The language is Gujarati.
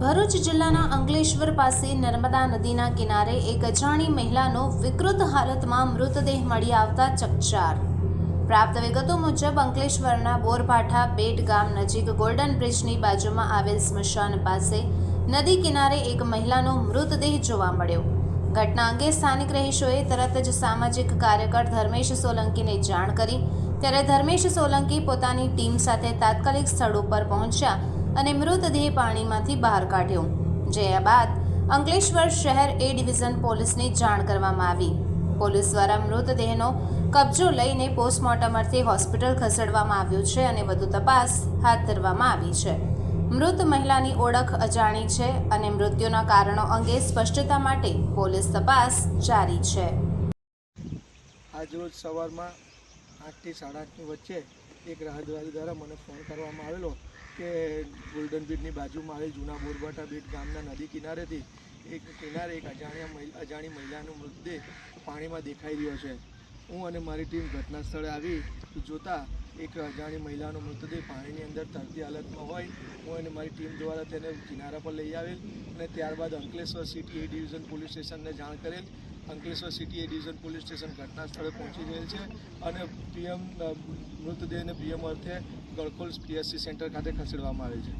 ભરૂચ જિલ્લાના અંકલેશ્વર પાસે નર્મદા નદીના કિનારે એક અજાણી મહિલાનો વિકૃત હાલતમાં મૃતદેહ મળી આવતા ચકચાર. પ્રાપ્ત વિગતો મુજબ, અંકલેશ્વરના બોરભાઠા બેટ ગામ નજીક ગોલ્ડન બ્રિજની બાજુમાં આવેલ સ્મશાન પાસે નદી કિનારે એક મહિલાનો મૃતદેહ જોવા મળ્યો. ઘટના અંગે સ્થાનિક રહીશોએ તરત જ સામાજિક કાર્યકર ધર્મેશ સોલંકીને જાણ કરી. ત્યારે ધર્મેશ સોલંકી પોતાની ટીમ સાથે તાત્કાલિક સ્થળ ઉપર પહોંચ્યા. અને મૃતદેહ પાણીમાંથી બહાર કાઢ્યો. જે બાદ અંકલેશ્વર શહેર એ ડિવિઝન પોલીસને જાણ કરવામાં આવી. પોલીસ દ્વારા મૃતદેહનો કબજો લઈને પોસ્ટમોર્ટમ અર્થે હોસ્પિટલ ખસેડવામાં આવ્યું છે અને વધુ તપાસ હાથ ધરવામાં આવી છે. મૃત મહિલાની ઓળખ અજાણી છે અને મૃત્યુના કારણો અંગે સ્પષ્ટતા માટે પોલીસ તપાસ જારી છે. આજરોજ સવારમાં આઠથી સાડા આઠની વચ્ચે એક રાહદારી દ્વારા મને ફોન કરવામાં આવેલો કે ગોલ્ડન બીટની બાજુમાં આવેલ જૂના બોરબાટા બીટ ગામના નદી કિનારેથી એક કિનારે એક અજાણ્યા અજાણી મહિલાનો મૃતદેહ પાણીમાં દેખાઈ રહ્યો છે. હું અને મારી ટીમ ઘટના સ્થળે આવી જોતાં એક અજાણી મહિલાનો મૃતદેહ પાણીની અંદર તરતી હાલતમાં હોય. હું અને મારી ટીમ દ્વારા તેને કિનારા પર લઈ આવેલ અને ત્યારબાદ Ankleshwar city A division police સ્ટેશનને જાણ કરેલ Ankleshwar city A division police station ઘટના સ્થળે પહોંચી ગયેલ છે અને પીએમ મૃતદેહને પીએમ અર્થે ગળખોલ પીએસસી સેન્ટર ખાતે ખસેડવામાં આવેલ છે.